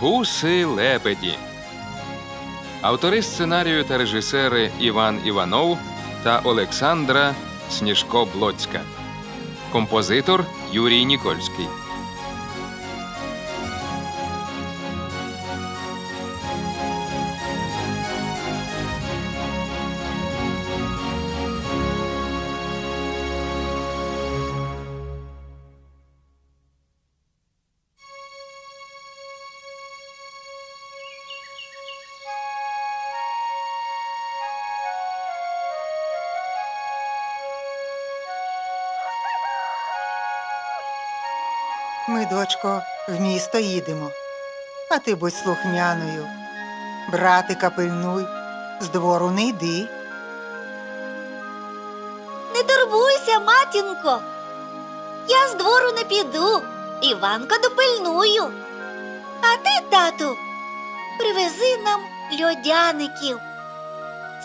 Гуси лебеді. Автори сценарію та режисери Іван Іванов та Олександра Сніжко Блоцька. Композитор Юрій Нікольський. Ми, дочко, в місто їдемо. А ти будь слухняною. Братика пильнуй, з двору не йди. Не турбуйся, матінко. Я з двору не піду. Іванка допильную. А ти, тату, привези нам льодяників.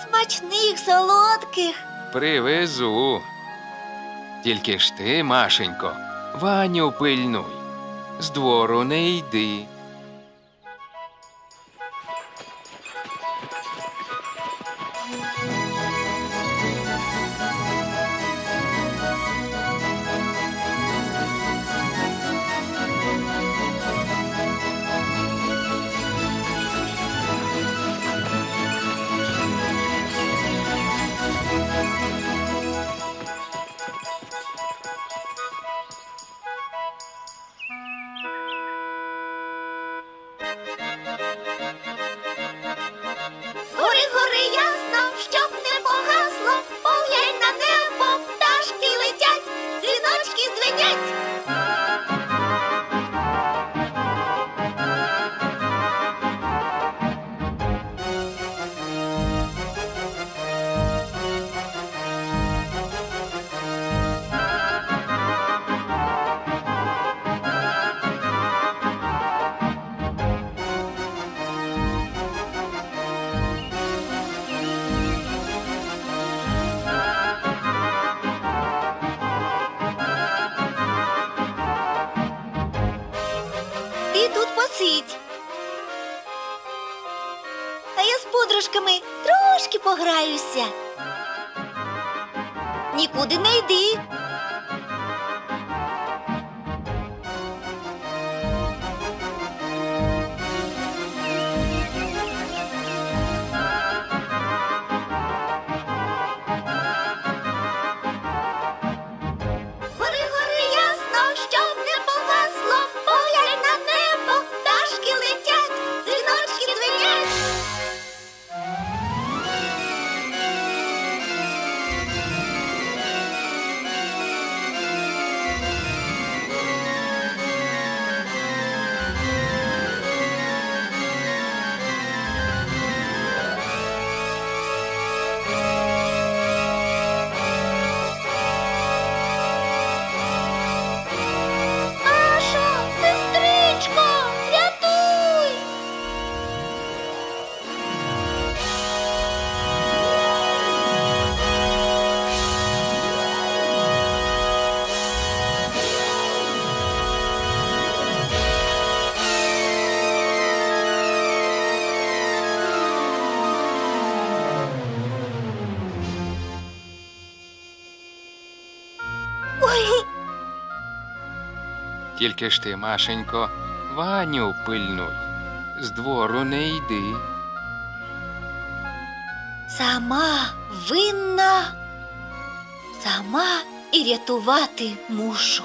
Смачних, солодких. Привезу. Тільки ж ти, Машенько, Ваню пильнуй. З двору не йди. Пограюся. Нікуди не йди. Тільки ж ти, Машенько, Ваню пильнуй. З двору не йди. сама винна, сама і рятувати мушу.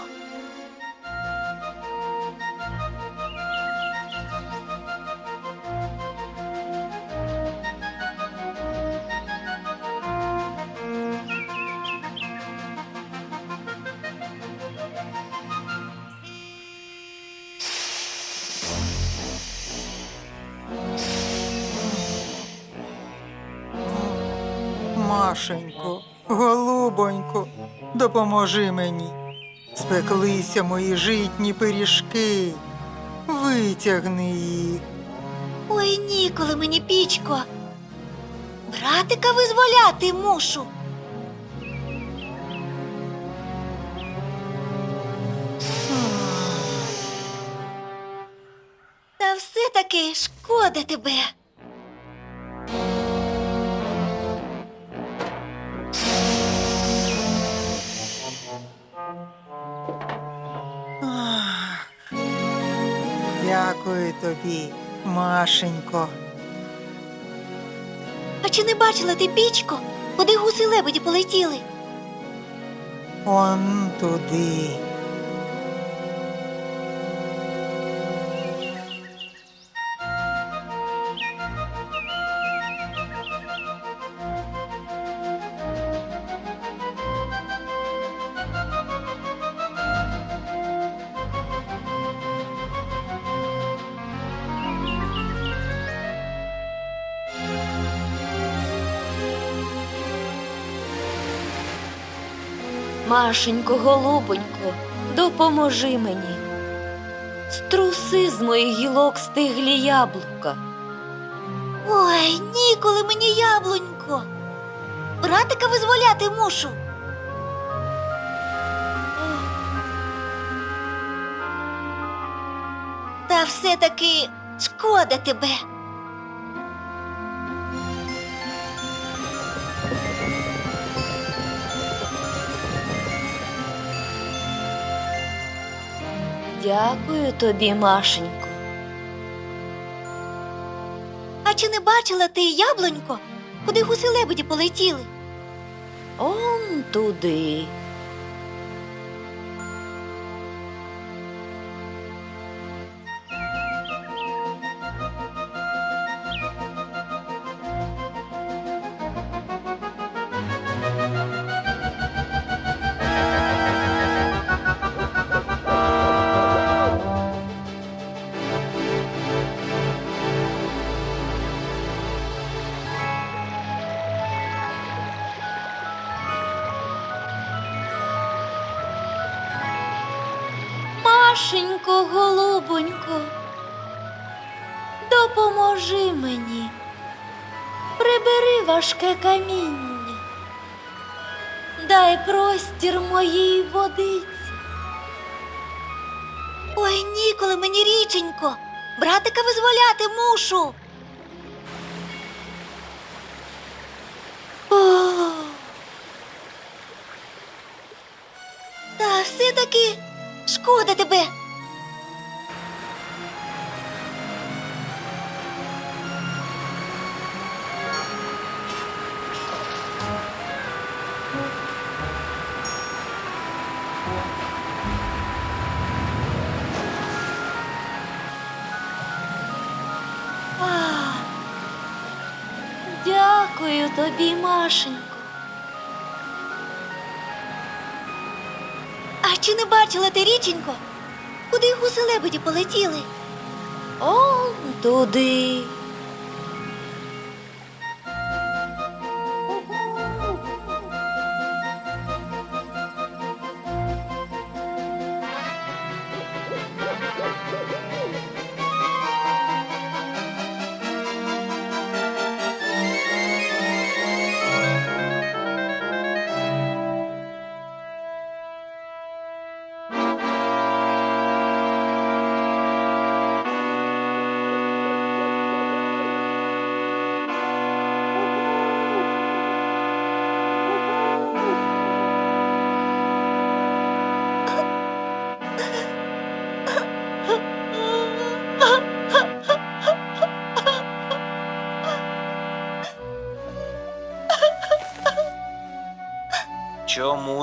Машенько, голубонько, допоможи мені. Спеклися мої житні пиріжки. Витягни їх. Ой, ніколи мені пічко. Братика визволяти мушу. Та все таки шкода тебе. Дякую тобі, Машенько. А чи не бачила ти пічко, куди гуси лебеді полетіли? Он туди. Машенько, голубонько, допоможи мені. Струси з моїх гілок стиглі яблука. Ой, ніколи мені яблунько. Братика визволяти мушу. Та все-таки шкода тебе. Дякую тобі, Машенько. А чи не бачила ти яблунько, куди гуси лебеді полетіли? Он туди. Допоможи мені. Прибери важке каміння. Дай простір моїй водиці. Ой, ніколи мені річенько. Братика визволяти мушу. Та все-таки шкода тебе. Дякую тобі, Машенько. А чи не бачила ти річенько? Куди гуси лебеді полетіли? О, туди.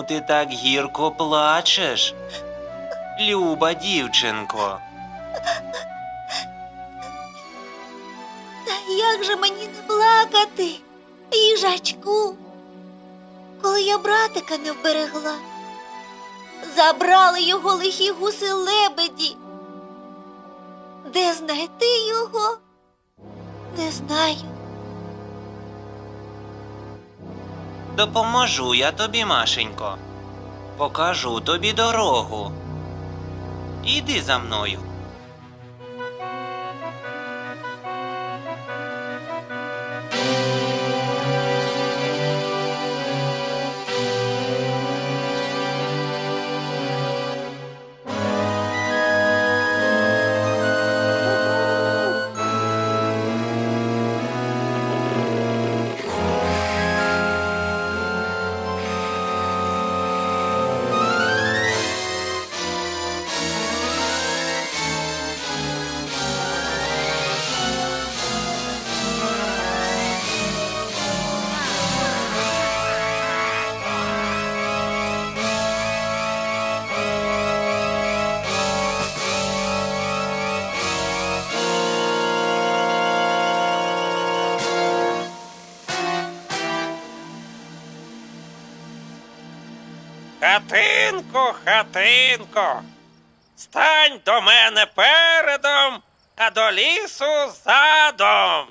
Ти так гірко плачеш? Люба дівчинко, Та як же мені не плакати, їжачку, коли я братика не вберегла? Забрали його лихі гуси лебеді. Де знайти його? Не знаю. Допоможу я тобі, Машенько. Покажу тобі дорогу. Іди за мною. Хатинко, хатинко, стань до мене передом, а до лісу задом.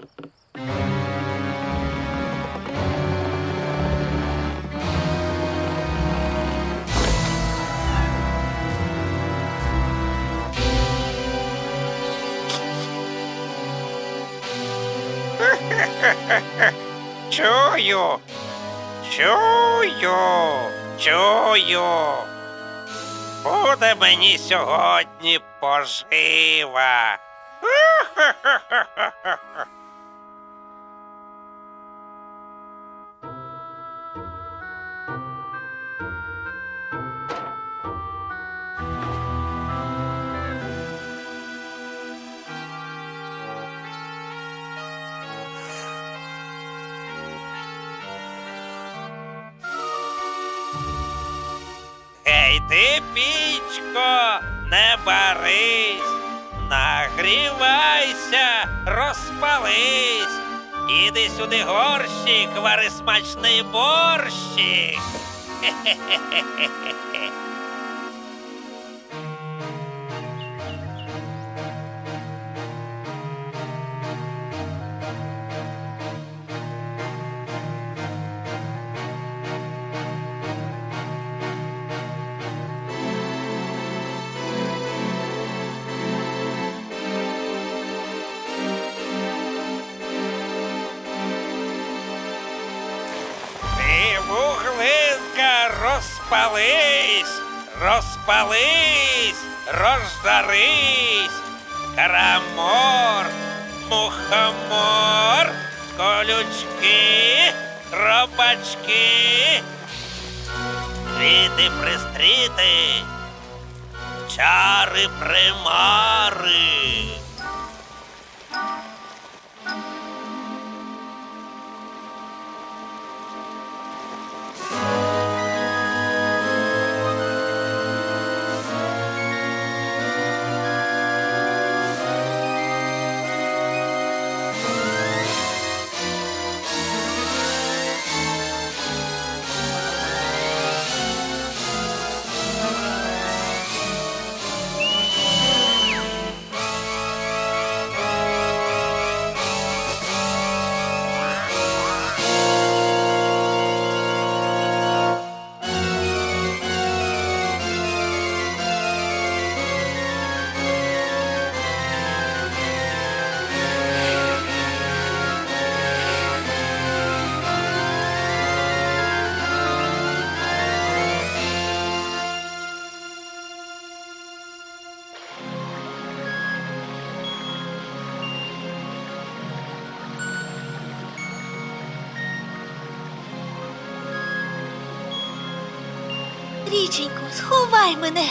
Чую, чую, чую. Буде мені сьогодні пожива. Гей ти, пічко, не барись, нагрівайся, розпались. Іди сюди горщик, вари смачний борщик. Ти розпались, розпались, розжарись, карамор, мухомор, колючки, робачки, стріти пристріти, чари примари. Річенько, сховай мене.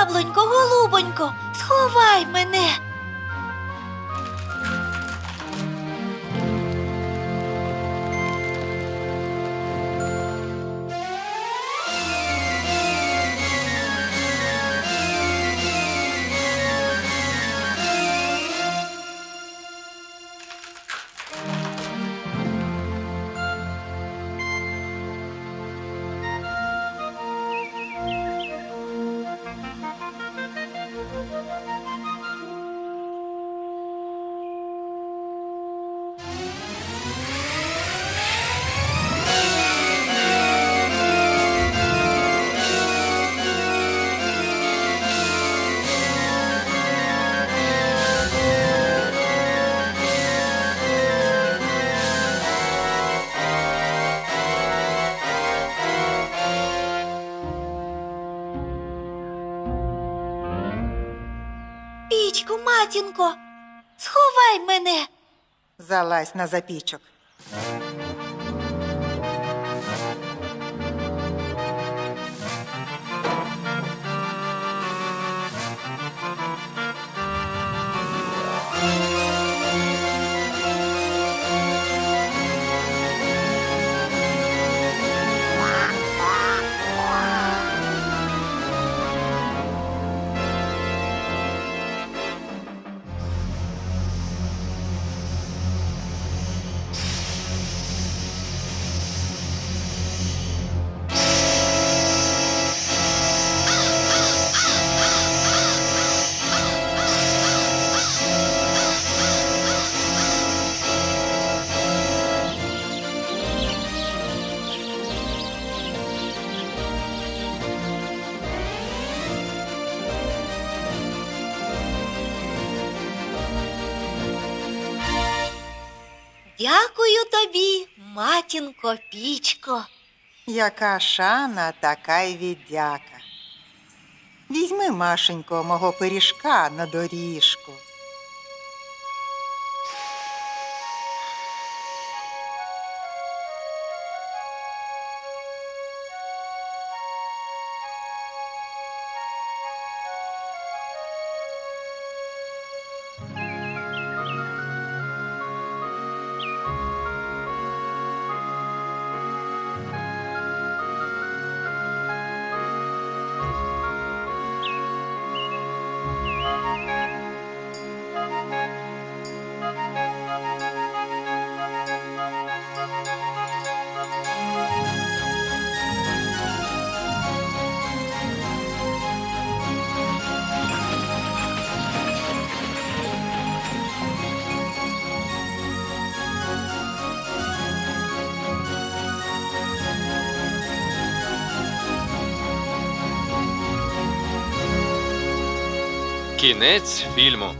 Яблунько, голубонько, сховай мене. Матінко, матінко, сховай мене. Залазь на запічок. Матінко пічко. Яка шана, така й віддяка. Візьми, Машенько, мого пиріжка на доріжку. Кінець фільму.